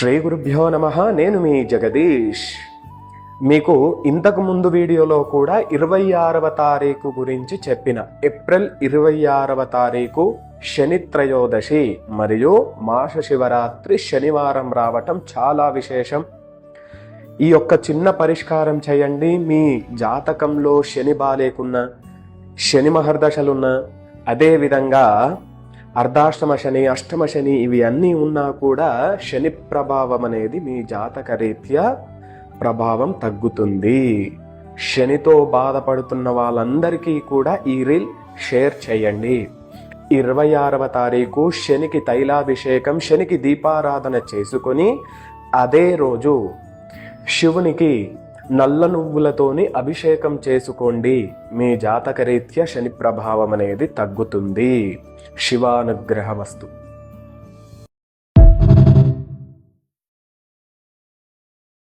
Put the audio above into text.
శ్రీ గురుభ్యో నమ. నేను మీ జగదీష్. మీకు ఇంతకు ముందు వీడియోలో కూడా ఇరవై ఆరవ తారీఖు గురించి చెప్పిన ఏప్రిల్ ఇరవై ఆరవ తారీఖు శని త్రయోదశి మరియు మాస శివరాత్రి శనివారం రావటం చాలా విశేషం. ఈ యొక్క చిన్న పరిష్కారం చేయండి. మీ జాతకంలో శని బాలేకున్నా శని మహర్దశలున్నా అదేవిధంగా అర్ధాష్టమ శని అష్టమ శని ఇవి అన్నీ ఉన్నా కూడా శని ప్రభావం అనేది మీ జాతక రీత్యా ప్రభావం తగ్గుతుంది. శనితో బాధపడుతున్న వాళ్ళందరికీ కూడా ఈ రీల్ షేర్ చేయండి. ఇరవై ఆరవ తారీఖు శనికి తైలాభిషేకం శనికి దీపారాధన చేసుకొని అదే రోజు శివునికి నల్ల నువ్వులతోని అభిషేకం చేసుకోండి. మీ జాతకరీత్యా శని ప్రభావం అనేది తగ్గుతుంది. శివానుగ్రహ వస్తు